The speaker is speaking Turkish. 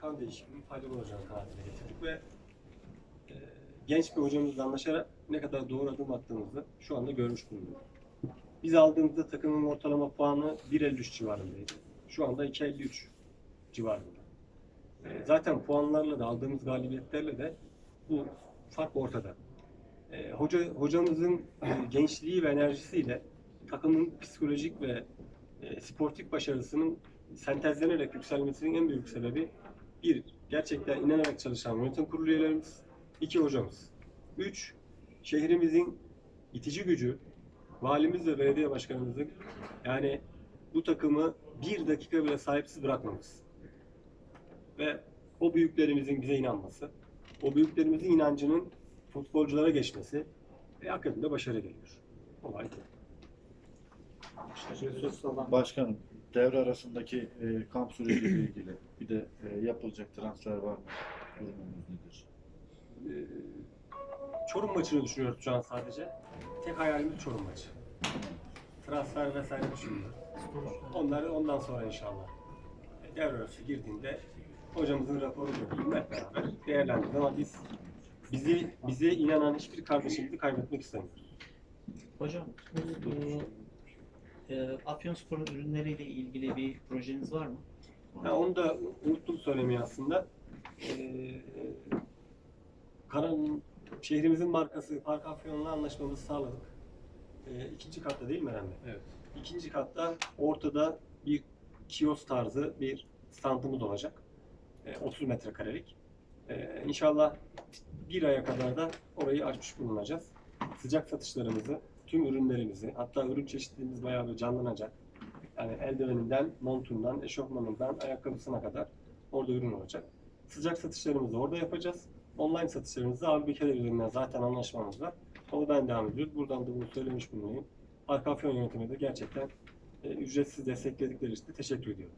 kan değişikliğinin faydalı olacağını kanaatine getirdik ve e, genç bir hocamızla anlaşarak ne kadar doğru adım attığımızı şu anda görmüş bulunuyoruz. Biz aldığımızda takımın ortalama puanı 1.53 civarındaydı. Şu anda 2.53 civarında. E, zaten puanlarla da aldığımız galibiyetlerle de bu fark ortada. E, hoca hocamızın e, gençliği ve enerjisiyle takımın psikolojik ve e, sportif başarısının sentezlenerek yükselmesinin en büyük sebebi bir, gerçekten inanarak çalışan yönetim kurulu üyelerimiz, iki hocamız. Üç, şehrimizin itici gücü, valimiz ve belediye başkanımızın yani bu takımı bir dakika bile sahipsiz bırakmamız. Ve o büyüklerimizin bize inanması, o büyüklerimizin inancının futbolculara geçmesi ve akabinde başarı geliyor. Olay. Başkanım, devre arasındaki e, kamp süreciyle ilgili bir de e, yapılacak transfer var mı? Durumumuz nedir? Ee, Çorum maçını düşünüyoruz şu an sadece. Tek hayalimiz Çorum maçı. Transfer vesaire düşünmüyoruz. Onlar ondan sonra inşallah. E, Devre arası girdiğinde hocamızın göreyim hep beraber değerlendiririz ama biz bizi bize inanan hiçbir kardeşimizi kaybetmek istemiyoruz. Hocam, bu e, Afyonspor'un ürünleriyle ilgili bir projeniz var mı? Ha, onu da unuttum söylemeyi aslında. Ee, Karan şehrimizin markası Park Afyon'la anlaşmamızı sağladık. Ee, ikinci katta değil mi Eren Bey? Evet. İkinci katta ortada bir kiosk tarzı bir standımız olacak. Ee, 30 metrekarelik. Ee, inşallah bir aya kadar da orayı açmış bulunacağız. Sıcak satışlarımızı, tüm ürünlerimizi, hatta ürün çeşitliliğimiz bayağı bir canlanacak. Yani eldiveninden, montundan, eşofmanından, ayakkabısına kadar orada ürün olacak. Sıcak satışlarımızı orada yapacağız. Online satışlarımızı abi Bikeler üzerinden zaten anlaşmamız var. Oradan devam ediyoruz. Buradan da bunu söylemiş bulunayım. Arka Afyon yönetimi de gerçekten e, ücretsiz destekledikleri için teşekkür ediyorum.